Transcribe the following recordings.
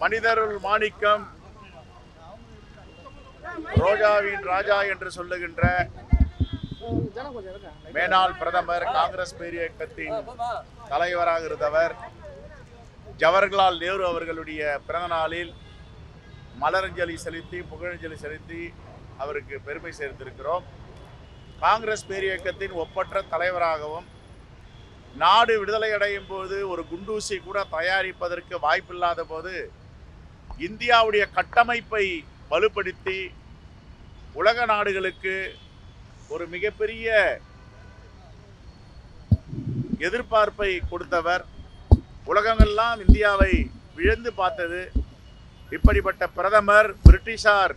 மனிதருள் மாணிக்கம் ரோஜாவின் ராஜா என்று சொல்லுகின்ற மேனாள் பிரதமர் காங்கிரஸ் பேரியக்கத்தின் தலைவராக இருந்தவர் ஜவஹர்லால் நேரு அவர்களுடைய பிறந்த நாளில் மலரஞ்சலி செலுத்தி புகழஞ்சலி செலுத்தி அவருக்கு பெருமை சேர்த்திருக்கிறோம். காங்கிரஸ் பேரியக்கத்தின் ஒப்பற்ற தலைவராகவும் நாடு விடுதலை அடையும் போது ஒரு குண்டூசி கூட தயாரிப்பதற்கு வாய்ப்பில்லாத போது இந்தியாவுடைய கட்டமைப்பை வலுப்படுத்தி உலக நாடுகளுக்கு ஒரு மிகப்பெரிய எதிர்பார்ப்பை கொடுத்தவர். உலகமெல்லாம் இந்தியாவை விழுந்து பார்த்தது. இப்படிப்பட்ட பிரதமர் பிரிட்டிஷார்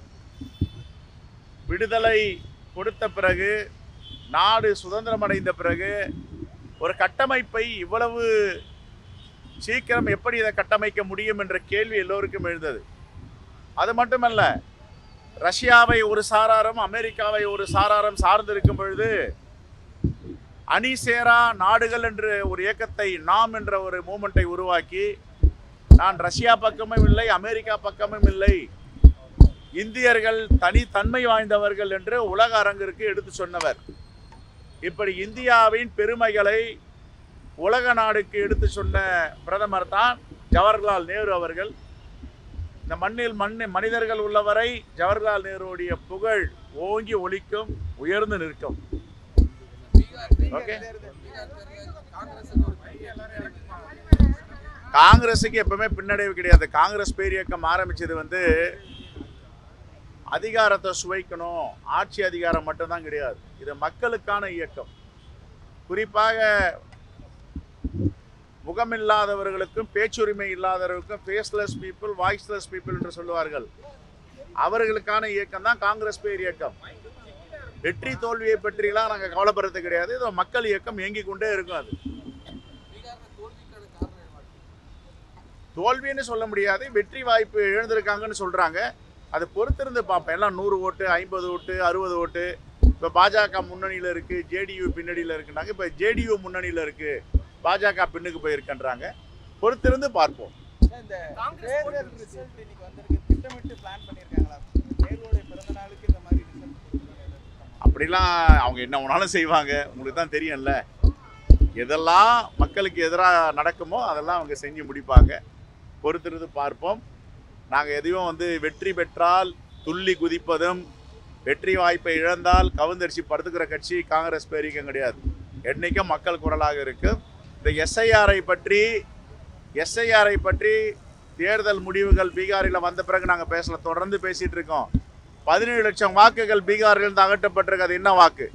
விடுதலை கொடுத்த பிறகு நாடு சுதந்திரம் அடைந்த பிறகு ஒரு கட்டமைப்பை இவ்வளவு சீக்கிரம் எப்படி இதை கட்டமைக்க முடியும் என்ற கேள்வி எல்லோருக்கும் எழுந்தது. அது மட்டுமல்ல ரஷ்யாவை ஒரு சாராரம் அமெரிக்காவை ஒரு சாராரம் சார்ந்திருக்கும் பொழுது அணிசேரா நாடுகள் என்று ஒரு இயக்கத்தை நாம் என்ற ஒரு மூமெண்ட்டை உருவாக்கி நான் ரஷ்யா பக்கமும் இல்லை அமெரிக்கா பக்கமும் இல்லை இந்தியர்கள் தனித்தன்மை வாய்ந்தவர்கள் என்று உலக அரங்கிற்கு எடுத்து சொன்னவர். இப்படி இந்தியாவின் பெருமைகளை உலக நாடுக்கு எடுத்து சொன்ன பிரதமர் தான் ஜவஹர்லால் நேரு அவர்கள். இந்த மண்ணில் மண் மனிதர்கள் உள்ளவரை ஜவஹர்லால் நேருடைய புகழ் ஓங்கி ஒழிக்கும் உயர்ந்து நிற்கும். ஓகே? காங்கிரஸுக்கு எப்பவுமே பின்னடைவு கிடையாது. காங்கிரஸ் பேரியக்கம் ஆரம்பிச்சது வந்து அதிகாரத்தை சுவைக்கணும் ஆட்சி அதிகாரம் மட்டும்தான் கிடையாது. இது மக்களுக்கான இயக்கம். குறிப்பாக முகமில்லாதவர்களுக்கும் பேச்சுரிமை இல்லாதவர்களுக்கும் ஃபேஸ்லெஸ் பீப்புள் வாய்ஸ்லெஸ் பீப்புள் என்று சொல்லுவார்கள். அவர்களுக்கான இயக்கம் தான் காங்கிரஸ் பேர் இயக்கம். வெற்றி தோல்வியை பற்றிலாம் நாங்கள் கவலைப்படுறது கிடையாது. இது மக்கள் இயக்கம் இயங்கிக் கொண்டே இருக்கும் அது. தோல்வின்னு சொல்ல முடியாது. வெற்றி வாய்ப்பு எழுந்திருக்காங்கன்னு சொல்கிறாங்க அதை பொறுத்திருந்து பார்ப்பேன் எல்லாம் நூறு ஓட்டு ஐம்பது ஓட்டு அறுபது ஓட்டு. இப்போ பாஜக முன்னணியில் இருக்குது ஜேடியு பின்னணியில் இருக்குன்னாங்க. இப்போ ஜேடியு முன்னணியில் இருக்குது பாஜக பின்னுக்கு போயிருக்கன்றாங்க. பொறுத்திருந்து பார்ப்போம். இந்த தேர்தல் ரிசல்ட் இன்னைக்கு வந்திருக்கு. திட்டமிட்டு பிளான் பண்ணியிருக்காங்களா நேருடைய பிறந்த நாளுக்கு இந்த மாதிரி ரிசல்ட் அப்படிலாம் அவங்க என்ன வேணாலும் செய்வாங்க. உங்களுக்கு தான் தெரியும்ல. எதெல்லாம் மக்களுக்கு எதிராக நடக்குமோ அதெல்லாம் அவங்க செஞ்சு முடிப்பாங்க. பொறுத்திருந்து பார்ப்போம். நாங்கள் எதையும் வந்து வெற்றி பெற்றால் துள்ளி குதிப்பதும் வெற்றி வாய்ப்பை இழந்தால் கவுந்தரிசி படுத்துக்கிற கட்சி காங்கிரஸ் பேரிக்கம் கிடையாது. என்னைக்கும் மக்கள் குரலாக இருக்கு. இந்த எஸ்ஐஆரை பற்றி எஸ்ஐஆரை பற்றி தேர்தல் முடிவுகள் பீகாரில் வந்த பிறகு நாங்கள் பேசல தொடர்ந்து பேசிகிட்டு இருக்கோம். பதினேழு லட்சம் வாக்குகள் பீகாரிலிருந்து அகற்றப்பட்டிருக்கு அது என்ன வாக்கு?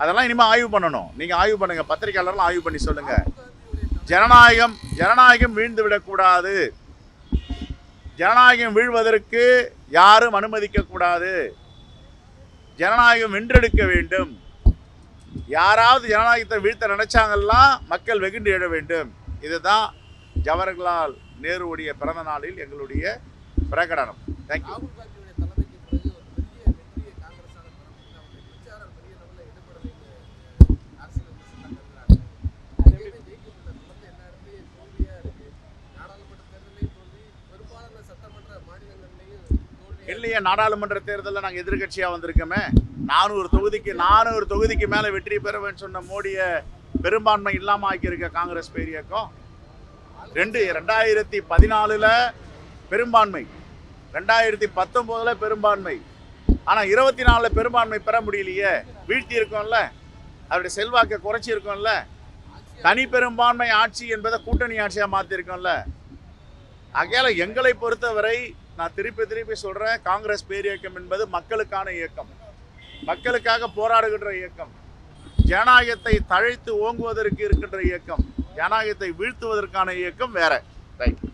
அதெல்லாம் இனிமேல் ஆய்வு பண்ணணும். நீங்கள் ஆய்வு பண்ணுங்கள் பத்திரிகையாளர்லாம் ஆய்வு பண்ணி சொல்லுங்கள் ஜனநாயகம் ஜனநாயகம் வீழ்ந்து விடக்கூடாது ஜனநாயகம் வீழ்வதற்கு யாரும் அனுமதிக்கக்கூடாது ஜனநாயகம் வென்றெடுக்க வேண்டும். யாராவது ஜனநாயகத்தை வீழ்த்த நினைச்சாங்கல்லாம் மக்கள் வெகுண்டு எழ வேண்டும். இதுதான் ஜவஹர்லால் நேருவுடைய பிறந்த நாளில் எங்களுடைய பிரகடனம். தேங்க்யூ இல்லையே நாடாளுமன்ற தேர்தலில் நாங்கள் எதிர்க்கட்சியாக வந்திருக்கோமே. நானூறு தொகுதிக்கு நானூறு தொகுதிக்கு மேலே வெற்றி பெறுவேன்னு சொன்ன மோடியை பெரும்பான்மை இல்லாமல் ஆக்கியிருக்க காங்கிரஸ் பேரியக்கம். ரெண்டு ரெண்டாயிரத்தி பதினாலில் பெரும்பான்மை. ரெண்டாயிரத்தி பத்தொம்போதில் பெரும்பான்மை. ஆனால் இருபத்தி நாலில் பெரும்பான்மை பெற முடியலையே. வீழ்த்தி இருக்கோம்ல அவருடைய செல்வாக்கை குறைச்சிருக்கோம்ல. தனி பெரும்பான்மை ஆட்சி என்பதை கூட்டணி ஆட்சியாக மாற்றிருக்கோம்ல ஆகையால் எங்களை பொறுத்தவரை நான் திருப்பி திருப்பி சொல்கிறேன் காங்கிரஸ் பேரியக்கம் என்பது மக்களுக்கான இயக்கம். மக்களுக்காக போராடுகின்ற இயக்கம். ஜனநாயகத்தை தழைத்து ஓங்குவதற்கு இருக்கின்ற இயக்கம். ஜனநாயகத்தை வீழ்த்துவதற்கான இயக்கம் வேற. ரைட்